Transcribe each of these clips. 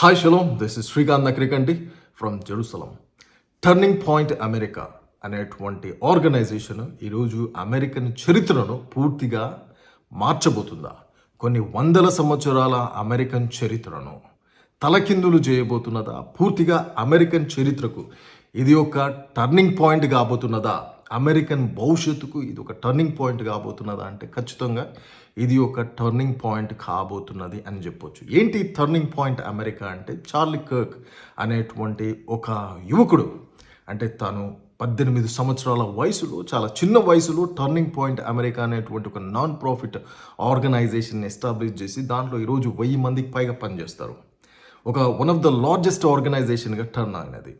Hi shalom this is Srikanth Nakrikanti from Jerusalem turning point America అనేటువంటి organisation ఈరోజు American చరిత్రను పూర్తిగా మార్చబోతుందా? కొన్ని వందల సంవత్సరాల అమెరికన్ చరిత్రను తలకిందులు చేయబోతున్నదా? పూర్తిగా అమెరికన్ చరిత్రకు ఇది ఒక టర్నింగ్ పాయింట్ కాబోతున్నదా? అమెరికన్ భవిష్యత్తుకు ఇది ఒక టర్నింగ్ పాయింట్ కాబోతున్నదా అంటే ఖచ్చితంగా ఇది ఒక టర్నింగ్ పాయింట్ కాబోతున్నది అని చెప్పొచ్చు. ఏంటి టర్నింగ్ పాయింట్ అమెరికా అంటే? చార్లీ కర్క్ అనేటువంటి ఒక యువకుడు. అంటే తను పద్దెనిమిది సంవత్సరాల వయసులో చాలా చిన్న వయసులో టర్నింగ్ పాయింట్ అమెరికా అనేటువంటి ఒక నాన్ ప్రాఫిట్ ఆర్గనైజేషన్ ఎస్టాబ్లిష్ చేసి దాంట్లో ఈరోజు వెయ్యి మందికి పైగా పనిచేస్తారు. ఒక వన్ ఆఫ్ ద లార్జెస్ట్ ఆర్గనైజేషన్గా టర్న్ అయినది.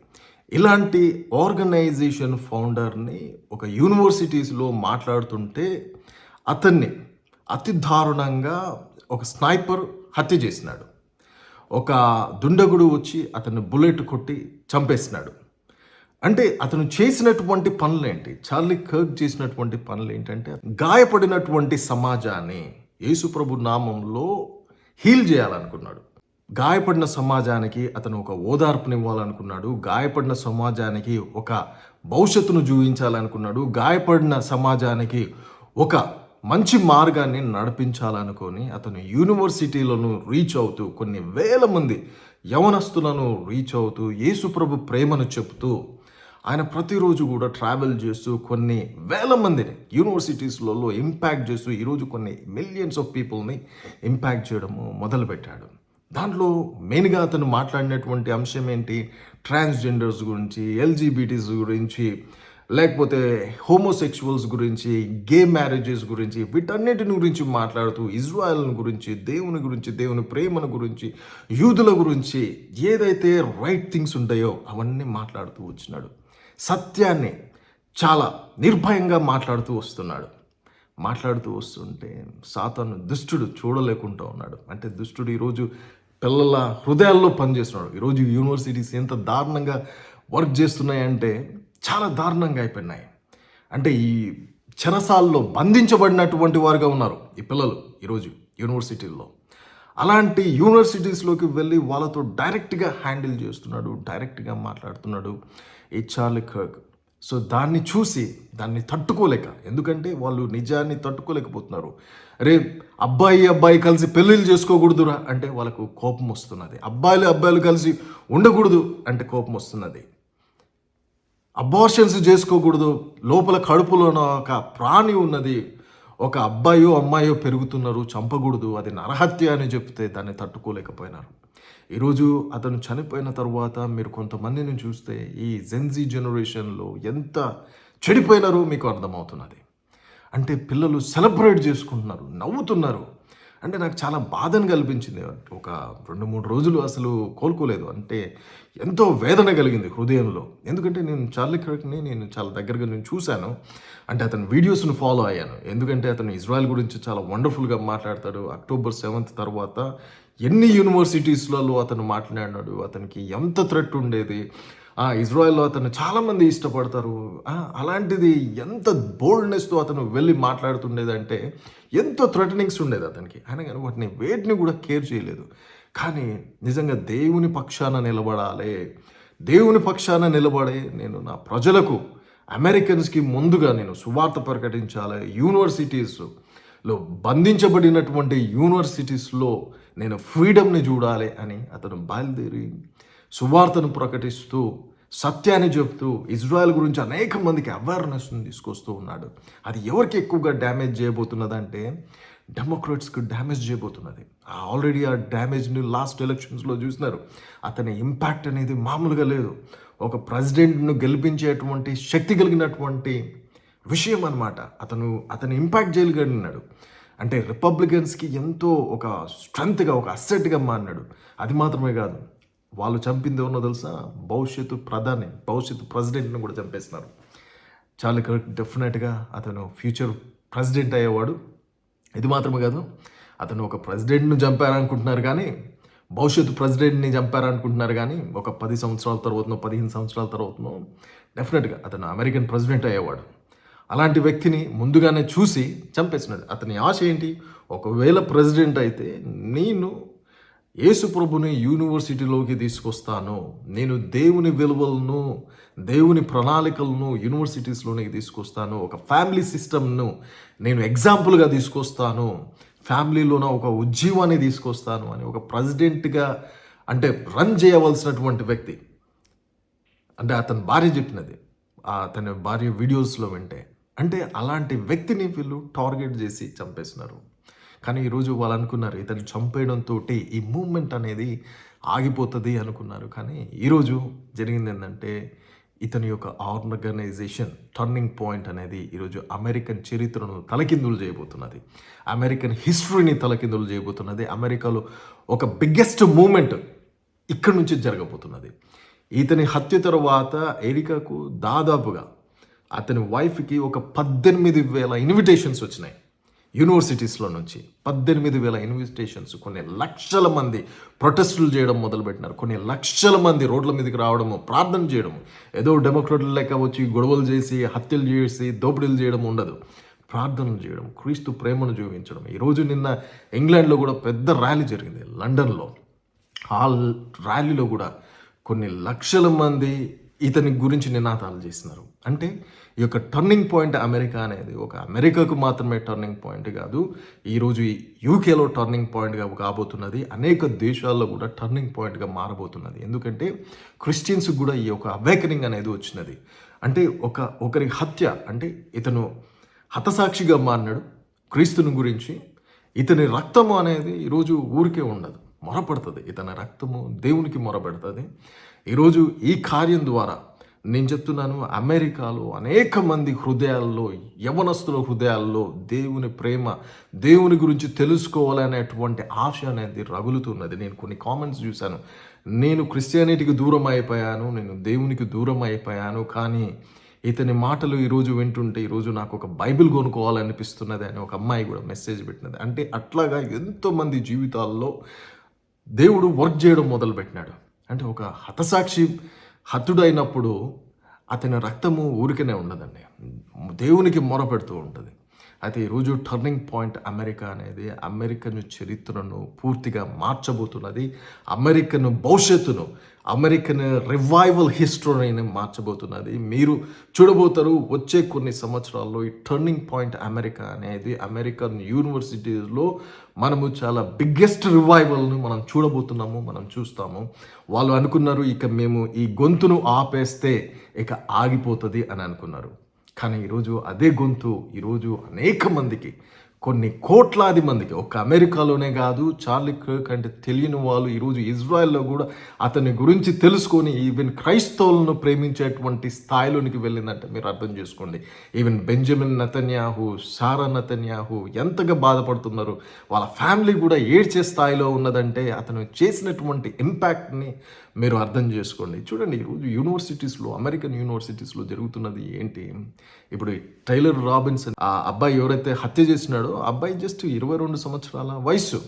ఇలాంటి ఆర్గనైజేషన్ ఫౌండర్ని ఒక యూనివర్సిటీస్లో మాట్లాడుతుంటే అతన్ని అతి దారుణంగా ఒక స్నైపర్ హత్య చేసినాడు. ఒక దుండగుడు వచ్చి అతన్ని బుల్లెట్ కొట్టి చంపేసినాడు. అంటే అతను చేసినటువంటి పనులేంటి? చార్లీ కర్క్ చేసినటువంటి పనులు ఏంటంటే గాయపడినటువంటి సమాజాన్ని యేసుప్రభు నామంలో హీల్ చేయాలనుకున్నాడు. గాయపడిన సమాజానికి అతను ఒక ఓదార్పునివ్వాలనుకున్నాడు. గాయపడిన సమాజానికి ఒక భవిష్యత్తును చూపించాలనుకున్నాడు గాయపడిన సమాజానికి ఒక మంచి మార్గాన్ని నడిపించాలనుకొని అతను యూనివర్సిటీలను రీచ్ అవుతూ కొన్ని వేల మంది యవనస్తులను రీచ్ అవుతూ యేసుప్రభు ప్రేమను చెప్తూ ఆయన ప్రతిరోజు కూడా ట్రావెల్ చేస్తూ కొన్ని వేల మందిని యూనివర్సిటీస్లలో ఇంపాక్ట్ చేస్తూ ఈరోజు కొన్ని మిలియన్స్ ఆఫ్ పీపుల్ని ఇంపాక్ట్ చేయడము మొదలుపెట్టాడు. దాంట్లో మెయిన్గా అతను మాట్లాడినటువంటి అంశం ఏంటి? ట్రాన్స్జెండర్స్ గురించి ఎల్జీబీటీస్ గురించి లేకపోతే హోమోసెక్షువల్స్ గురించి గే మ్యారేజెస్ గురించి వీటన్నిటిని గురించి మాట్లాడుతూ ఇజ్రాయల్ గురించి దేవుని గురించి దేవుని ప్రేమను గురించి యూదుల గురించి ఏదైతే రైట్ థింగ్స్ ఉంటాయో అవన్నీ మాట్లాడుతూ వచ్చినాడు. సత్యాన్ని చాలా నిర్భయంగా మాట్లాడుతూ వస్తున్నాడు. మాట్లాడుతూ వస్తుంటే సాతాను దుష్టుడు చూడలేకుండా ఉన్నాడు. అంటే దుష్టుడు ఈరోజు పిల్లల హృదయాల్లో పనిచేస్తున్నాడు. ఈరోజు యూనివర్సిటీస్ ఎంత దారుణంగా వర్క్ చేస్తున్నాయంటే చాలా దారుణంగా అయిపోయినాయి. అంటే ఈ చెరసాల్లో బంధించబడినటువంటి వారుగా ఉన్నారు ఈ పిల్లలు ఈరోజు యూనివర్సిటీల్లో. అలాంటి యూనివర్సిటీస్లోకి వెళ్ళి వాళ్ళతో డైరెక్ట్గా హ్యాండిల్ చేస్తున్నాడు డైరెక్ట్గా మాట్లాడుతున్నాడు. ఈ చార్లీ కర్క్ సో దాన్ని చూసి దాన్ని తట్టుకోలేక ఎందుకంటే వాళ్ళు నిజాన్ని తట్టుకోలేకపోతున్నారు. రే అబ్బాయి అబ్బాయి కలిసి పెళ్ళిళ్ళు చేసుకోకూడదురా అంటే వాళ్ళకు కోపం వస్తున్నది. అబ్బాయిలు అబ్బాయిలు కలిసి ఉండకూడదు అంటే కోపం వస్తున్నది. అబార్షన్స్ చేసుకోకూడదు. లోపల కడుపులో ఒక ప్రాణి ఉన్నది. ఒక అబ్బాయో అమ్మాయో పెరుగుతున్నారు చంపకూడదు అది నరహత్య అని చెప్తే దాన్ని తట్టుకోలేకపోయినారు. ఈరోజు అతను చనిపోయిన తర్వాత మీరు కొంతమందిని చూస్తే ఈ జెన్జీ జనరేషన్లో ఎంత చెడిపోయినారో మీకు అర్థమవుతున్నది. అంటే పిల్లలు సెలబ్రేట్ చేసుకుంటున్నారు నవ్వుతున్నారు. అంటే నాకు చాలా బాధను కల్పించింది ఒక రెండు మూడు రోజులు అసలు కోలుకోలేదు. అంటే ఎంతో వేదన కలిగింది హృదయంలో. ఎందుకంటే నేను చార్లీ కర్క్ని నేను చాలా దగ్గరగా నేను చూశాను. అంటే అతని వీడియోస్ను ఫాలో అయ్యాను. ఎందుకంటే అతను ఇజ్రాయెల్ గురించి చాలా వండర్ఫుల్గా మాట్లాడతాడు. అక్టోబర్ సెవెంత్ తర్వాత ఎన్ని యూనివర్సిటీస్లలో అతను మాట్లాడినాడు అతనికి ఎంత థ్రెట్ ఉండేది. ఇజ్రాయెల్లో అతను చాలామంది ఇష్టపడతారు. అలాంటిది ఎంత బోల్డ్నెస్తో అతను వెళ్ళి మాట్లాడుతుండేదంటే ఎంతో థ్రెటనింగ్స్ ఉండేది అతనికి. ఆయన కానీ వాటిని వేటిని కూడా కేర్ చేయలేదు. కానీ నిజంగా దేవుని పక్షాన నిలబడాలి. దేవుని పక్షాన నిలబడే నేను నా ప్రజలకు అమెరికన్స్కి ముందుగా నేను సువార్త ప్రకటించాలి. యూనివర్సిటీస్లో బంధించబడినటువంటి యూనివర్సిటీస్లో నేను ఫ్రీడమ్ని చూడాలి అని అతను బయలుదేరి సువార్తను ప్రకటిస్తూ సత్యాన్ని చెప్తూ ఇజ్రాయెల్ గురించి అనేక మందికి అవేర్నెస్ని తీసుకొస్తూ ఉన్నాడు. అది ఎవరికి ఎక్కువగా డ్యామేజ్ చేయబోతున్నదంటే డెమోక్రాట్స్కి డ్యామేజ్ చేయబోతున్నది. ఆల్రెడీ ఆ డ్యామేజ్ని లాస్ట్ ఎలక్షన్స్లో చూసినారు. అతని ఇంపాక్ట్ అనేది మామూలుగా లేదు. ఒక ప్రెసిడెంట్ను గెలిపించేటువంటి శక్తి కలిగినటువంటి విషయం అనమాట అతను అతను ఇంపాక్ట్ చేయగలిగినాడు అంటే రిపబ్లికన్స్కి ఎంతో ఒక స్ట్రెంగ్త్గా ఒక అసెట్గా మారినాడు అది మాత్రమే కాదు. వాళ్ళు చంపింది ఉన్నో తెలుసా? భవిష్యత్తు ప్రధాని భవిష్యత్తు ప్రెసిడెంట్ని కూడా చంపేస్తున్నారు చాలా కరెక్ట్ డెఫినెట్గా అతను ఫ్యూచర్ ప్రెసిడెంట్ అయ్యేవాడు. ఇది మాత్రమే కాదు. అతను ఒక ప్రెసిడెంట్ను చంపారనుకుంటున్నారు కానీ భవిష్యత్తు ప్రెసిడెంట్ని చంపారనుకుంటున్నారు కానీ ఒక పది సంవత్సరాల తర్వాతనో పదిహేను సంవత్సరాల తర్వాతనో డెఫినెట్గా అతను అమెరికన్ ప్రెసిడెంట్ అయ్యేవాడు. అలాంటి వ్యక్తిని ముందుగానే చూసి చంపేసినాడు. అతని ఆశ ఏంటి? ఒకవేళ ప్రెసిడెంట్ అయితే నేను యేసు ప్రభుని యూనివర్సిటీలోకి తీసుకొస్తాను. నేను దేవుని విలువలను దేవుని ప్రణాళికలను యూనివర్సిటీస్లోనికి తీసుకొస్తాను. ఒక ఫ్యామిలీ సిస్టమ్ను నేను ఎగ్జాంపుల్గా తీసుకొస్తాను. ఫ్యామిలీలోన ఒక ఉద్యమాన్ని తీసుకొస్తాను అని ఒక ప్రెసిడెంట్గా అంటే రన్ చేయవలసినటువంటి వ్యక్తి. అంటే అతని భార్య చెప్పినది. అతని భార్య వీడియోస్లో వింటే అంటే అలాంటి వ్యక్తిని వీళ్ళు టార్గెట్ చేసి చంపేస్తున్నారు. కానీ ఈరోజు వాళ్ళు అనుకున్నారు ఇతను చంపేయడంతో ఈ మూమెంట్ అనేది ఆగిపోతుంది అనుకున్నారు. కానీ ఈరోజు జరిగింది ఏంటంటే ఇతని యొక్క ఆర్గనైజేషన్ టర్నింగ్ పాయింట్ అనేది ఈరోజు అమెరికన్ చరిత్రను తలకిందులు చేయబోతున్నది. అమెరికన్ హిస్టరీని తలకిందులు చేయబోతున్నది. అమెరికాలో ఒక బిగ్గెస్ట్ మూమెంట్ ఇక్కడ నుంచి జరగబోతున్నది. ఇతని హత్య తర్వాత ఎరికాకు దాదాపుగా అతని వైఫ్కి ఒక పద్దెనిమిది వేల ఇన్విటేషన్స్ వచ్చినాయి. యూనివర్సిటీస్లో నుంచి పద్దెనిమిది వేల ఇన్విటేషన్స్ కొన్ని లక్షల మంది ప్రొటెస్టులు చేయడం మొదలుపెట్టినారు. కొన్ని లక్షల మంది రోడ్ల మీదకి రావడము ప్రార్థన చేయడము. ఏదో డెమోక్రట్లు లెక్క వచ్చి గొడవలు చేసి హత్యలు చేసి దోపిడీలు చేయడం ఉండదు. ప్రార్థనలు చేయడం క్రీస్తు ప్రేమను చూపించడం. ఈరోజు నిన్న ఇంగ్లాండ్లో కూడా పెద్ద ర్యాలీ జరిగింది. లండన్లో. ఆ ర్యాలీలో కూడా కొన్ని లక్షల మంది ఇతని గురించి నినాదాలు చేస్తున్నారు. అంటే ఈ యొక్క టర్నింగ్ పాయింట్ అమెరికా అనేది ఒక అమెరికాకు మాత్రమే టర్నింగ్ పాయింట్ కాదు ఈరోజు ఈ యూకేలో టర్నింగ్ పాయింట్గా కాబోతున్నది అనేక దేశాల్లో కూడా టర్నింగ్ పాయింట్గా మారబోతున్నది. ఎందుకంటే క్రిస్టియన్స్ కూడా ఈ యొక్క అవేకనింగ్ అనేది వచ్చినది. అంటే ఒక ఒకరి హత్య అంటే ఇతను హతసాక్షిగా మారినాడు క్రీస్తుని గురించి. ఇతని రక్తము అనేది ఈరోజు ఊరికే ఉండదు. మొరపడుతుంది. ఇతని రక్తము దేవునికి మొరపెడుతుంది ఈరోజు ఈ కార్యం ద్వారా నేను చెప్తున్నాను అమెరికాలో అనేక మంది హృదయాల్లో యవనస్తుల హృదయాల్లో దేవుని ప్రేమ దేవుని గురించి తెలుసుకోవాలనేటువంటి ఆశ అనేది రగులుతున్నది. నేను కొన్ని కామెంట్స్ చూశాను. నేను క్రిస్టియానిటీకి దూరం అయిపోయాను నేను దేవునికి దూరం అయిపోయాను కానీ ఇతని మాటలు ఈరోజు వింటుంటే ఈరోజు నాకు ఒక బైబిల్ కొనుక్కోవాలనిపిస్తున్నది అని ఒక అమ్మాయి కూడా మెసేజ్ పెట్టినది. అంటే అట్లాగా ఎంతోమంది జీవితాల్లో దేవుడు వర్క్ చేయడం మొదలుపెట్టినాడు. అంటే ఒక హతసాక్షి హతుడైనప్పుడు అతని రక్తము ఊరికనే ఉండదండి దేవునికి మొరపెడుతూ ఉంటుంది. అయితే ఈరోజు టర్నింగ్ పాయింట్ అమెరికా అనేది అమెరికన్ చరిత్రను పూర్తిగా మార్చబోతున్నది అమెరికన్ భవిష్యత్తును అమెరికన్ రివైవల్ హిస్టరీని మార్చబోతున్నది. మీరు చూడబోతారు వచ్చే కొన్ని సంవత్సరాల్లో ఈ టర్నింగ్ పాయింట్ అమెరికా అనేది అమెరికన్ యూనివర్సిటీస్లో మనము చాలా బిగ్గెస్ట్ రివైవల్ను మనం చూడబోతున్నాము మనం చూస్తాము. వాళ్ళు అనుకున్నారు ఇక మేము ఈ గొంతును ఆపేస్తే ఇక ఆగిపోతుంది అని అనుకున్నారు. కానీ ఈరోజు అదే గొంతు ఈరోజు అనేక మందికి కొన్ని కోట్లాది మందికి ఒక అమెరికాలోనే కాదు చార్లీ కంటే అంటే తెలియని వాళ్ళు ఈరోజు ఇజ్రాయెల్లో కూడా అతని గురించి తెలుసుకొని ఈవెన్ క్రైస్తవులను ప్రేమించేటువంటి స్థాయిలోనికి వెళ్ళిందంటే మీరు అర్థం చేసుకోండి. ఈవెన్ బెంజమిన్ నతన్యాహు సారా నతన్యాహు ఎంతగా బాధపడుతున్నారు వాళ్ళ ఫ్యామిలీ కూడా ఏడ్చే స్థాయిలో ఉన్నదంటే అతను చేసినటువంటి ఇంపాక్ట్ని మీరు అర్థం చేసుకోండి. చూడండి ఈరోజు యూనివర్సిటీస్లో అమెరికన్ యూనివర్సిటీస్లో జరుగుతున్నది ఏంటి? ఇప్పుడు టైలర్ రాబిన్సన్ ఆ అబ్బాయి ఎవరైతే హత్య చేసినాడో అబ్బాయి జస్ట్ ఇరవై రెండు సంవత్సరాల వయసు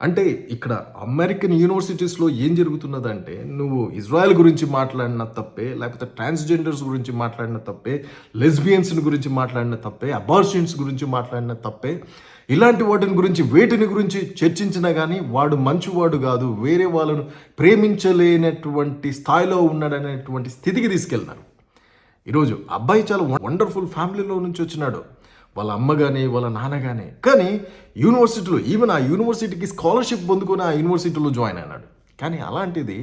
అంటే ఇక్కడ అమెరికన్ యూనివర్సిటీస్లో ఏం జరుగుతున్నదంటే నువ్వు ఇజ్రాయెల్ గురించి మాట్లాడిన తప్పే లేకపోతే ట్రాన్స్జెండర్స్ గురించి మాట్లాడిన తప్పే లెస్బియన్స్ గురించి మాట్లాడిన తప్పే అబార్షన్స్ గురించి మాట్లాడిన తప్పే ఇలాంటి వాటిని గురించి వేటిని గురించి చర్చించినా కానీ వాడు మంచివాడు కాదు వేరే వాళ్ళను ప్రేమించలేనటువంటి స్థాయిలో ఉన్నాడనేటువంటి స్థితికి తీసుకెళ్తారు ఈరోజు అబ్బాయి చాలా వండర్ఫుల్ ఫ్యామిలీలో నుంచి వచ్చినాడు. వాళ్ళ అమ్మ కానీ వాళ్ళ నాన్న కానీ కానీ యూనివర్సిటీలో ఈవెన్ ఆ యూనివర్సిటీకి స్కాలర్షిప్ పొందుకొని ఆ యూనివర్సిటీలో జాయిన్ అయినాడు. కానీ అలాంటిది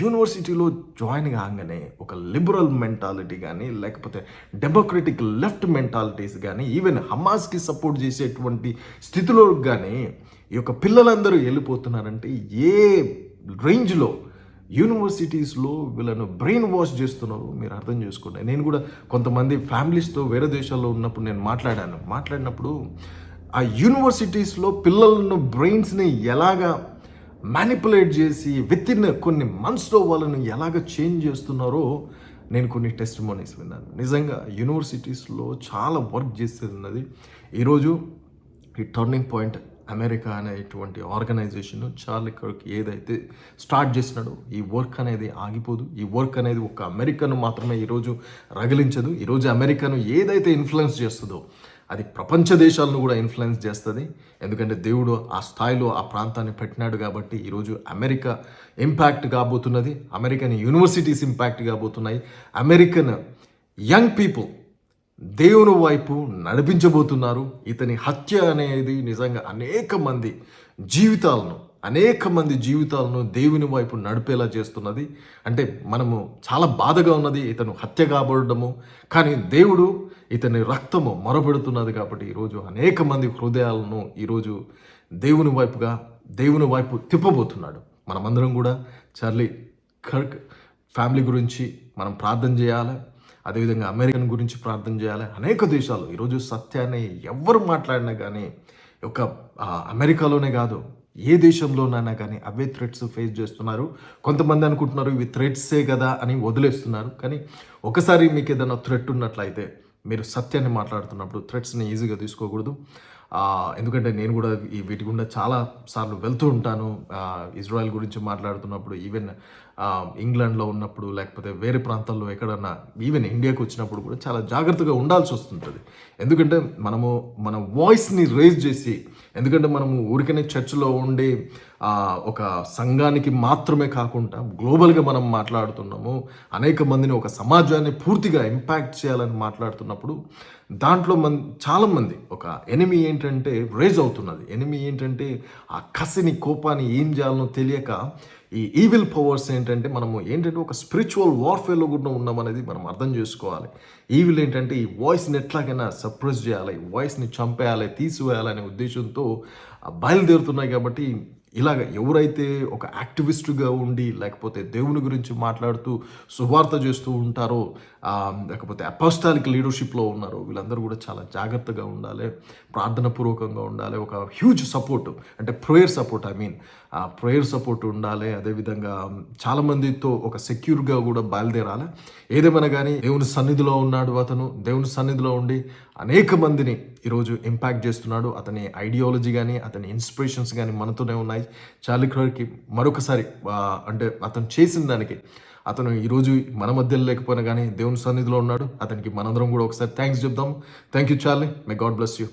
యూనివర్సిటీలో జాయిన్ కాగానే ఒక లిబరల్ మెంటాలిటీ కానీ లేకపోతే డెమోక్రటిక్ లెఫ్ట్ మెంటాలిటీస్ కానీ ఈవెన్ హమాస్కి సపోర్ట్ చేసేటువంటి స్థితిలో కానీ ఈ యొక్క పిల్లలందరూ వెళ్ళిపోతున్నారంటే ఏ రేంజ్లో యూనివర్సిటీస్లో వీళ్ళను బ్రెయిన్ వాష్ చేస్తున్నారు మీరు అర్థం చేసుకోండి. నేను కూడా కొంతమంది ఫ్యామిలీస్తో వేరే దేశాల్లో ఉన్నప్పుడు నేను మాట్లాడాను. మాట్లాడినప్పుడు ఆ యూనివర్సిటీస్లో పిల్లలను బ్రెయిన్స్ని ఎలాగా మ్యానిపులేట్ చేసి విత్ ఇన్ కొన్ని మంత్స్లో వాళ్ళని ఎలాగ చేంజ్ చేస్తున్నారో నేను కొన్ని టెస్ట్ మోనీస్ విన్నాను. నిజంగా యూనివర్సిటీస్లో చాలా వర్క్ చేసేది ఉన్నది. ఈరోజు ఈ టర్నింగ్ పాయింట్ అమెరికా అనేటువంటి ఆర్గనైజేషన్ చార్లీ కర్క్ ఏదైతే స్టార్ట్ చేసినాడో ఈ వర్క్ అనేది ఆగిపోదు. ఈ వర్క్ అనేది ఒక అమెరికను మాత్రమే ఈరోజు రగిలించదు. ఈరోజు అమెరికాను ఏదైతే ఇన్ఫ్లుయెన్స్ చేస్తుందో అది ప్రపంచ దేశాలను కూడా ఇన్ఫ్లుయెన్స్ చేస్తుంది. ఎందుకంటే దేవుడు ఆ స్థాయిలో ఆ ప్రాంతాన్ని పెట్టినాడు కాబట్టి ఈరోజు అమెరికా ఇంపాక్ట్ కాబోతున్నది. అమెరికన్ యూనివర్సిటీస్ ఇంపాక్ట్ కాబోతున్నాయి. అమెరికన్ యంగ్ పీపుల్ దేవుని వైపు నడిపించబోతున్నారు. ఇతని హత్య అనేది నిజంగా అనేక మంది జీవితాలను అనేక మంది జీవితాలను దేవుని వైపు నడిపేలా చేస్తున్నది. అంటే మనము చాలా బాధగా ఉన్నది ఇతను హత్య కాబడము కానీ దేవుడు ఇతని రక్తము మొరబెడుతున్నది కాబట్టి ఈరోజు అనేక మంది హృదయాలను ఈరోజు దేవుని వైపుగా దేవుని వైపు తిప్పబోతున్నాడు. మనమందరం కూడా చార్లీ ఖర్క్ ఫ్యామిలీ గురించి మనం ప్రార్థన చేయాలి. అదేవిధంగా అమెరికన్ గురించి ప్రార్థన చేయాలి. అనేక దేశాలు. ఈరోజు సత్యాన్ని ఎవరు మాట్లాడినా కానీ ఒక అమెరికాలోనే కాదు ఏ దేశంలోనైనా కానీ అవే థ్రెడ్స్ ఫేస్ చేస్తున్నారు. కొంతమంది అనుకుంటున్నారు ఇవి థ్రెడ్సే కదా అని వదిలేస్తున్నారు. కానీ ఒకసారి మీకు ఏదైనా థ్రెట్ ఉన్నట్లయితే మీరు సత్యాన్ని మాట్లాడుతున్నప్పుడు థ్రెట్స్ని ఈజీగా తీసుకోకూడదు. ఎందుకంటే నేను కూడా ఈ వీటి గుండా చాలా సార్లు వెళ్తూ ఉంటాను. ఇజ్రాయెల్ గురించి మాట్లాడుతున్నప్పుడు ఈవెన్ ఇంగ్లాండ్లో ఉన్నప్పుడు లేకపోతే వేరే ప్రాంతాల్లో ఎక్కడన్నా ఈవెన్ ఇండియాకి వచ్చినప్పుడు కూడా చాలా జాగ్రత్తగా ఉండాల్సి వస్తుంటుంది. ఎందుకంటే మనము మన వాయిస్ని రేజ్ చేసి ఎందుకంటే మనము ఊరికనే చర్చిలో ఉండి ఒక సంఘానికి మాత్రమే కాకుండా గ్లోబల్గా మనం మాట్లాడుతున్నాము అనేక మందిని ఒక సమాజాన్ని పూర్తిగా ఇంపాక్ట్ చేయాలని మాట్లాడుతున్నప్పుడు దాంట్లో మన చాలామంది ఒక ఎనిమి ఏంటంటే రేజ్ అవుతున్నది. ఎనిమి ఏంటంటే ఆ కసిని కోపాన్ని ఏం చేయాలనో తెలియక ఈ ఈవిల్ పవర్స్ ఏంటంటే మనము ఏంటంటే ఒక స్పిరిచువల్ వార్ఫేర్లో కూడా ఉన్నాం అనేది మనం అర్థం చేసుకోవాలి. ఈవిల్ ఏంటంటే ఈ వాయిస్ని ఎట్లాగైనా సప్రెస్ చేయాలి ఈ వాయిస్ని చంపేయాలి తీసివేయాలనే ఉద్దేశంతో బయలుదేరుతున్నాయి కాబట్టి ఇలాగ ఎవరైతే ఒక యాక్టివిస్టుగా ఉండి లేకపోతే దేవుని గురించి మాట్లాడుతూ సువార్త చేస్తూ ఉంటారో లేకపోతే అపోస్టాలిక్ లీడర్షిప్లో ఉన్నారో వీళ్ళందరూ కూడా చాలా జాగ్రత్తగా ఉండాలి ప్రార్థనపూర్వకంగా ఉండాలి ఒక హ్యూజ్ సపోర్ట్ అంటే ప్రేయర్ సపోర్ట్ ఐ మీన్ ఆ ప్రేయర్ సపోర్ట్ ఉండాలి. అదేవిధంగా చాలామందితో ఒక సెక్యూర్గా కూడా బయలుదేరాలి. ఏదేమైనా కానీ దేవుని సన్నిధిలో ఉన్నాడు అతను. దేవుని సన్నిధిలో ఉండి అనేక మందిని ఈరోజు ఇంపాక్ట్ చేస్తున్నాడు. అతని ఐడియాలజీ కానీ అతని ఇన్స్పిరేషన్స్ కానీ మనతోనే ఉన్నాయి. చార్లీ క్రోర్కి మరొకసారి అంటే అతను చేసిన దానికి అతను ఈరోజు మన మధ్యలో లేకపోయినా కానీ దేవుని సన్నిధిలో ఉన్నాడు. అతనికి మనందరం కూడా ఒకసారి థ్యాంక్స్ చెప్దాం. Thank you Charlie may God bless you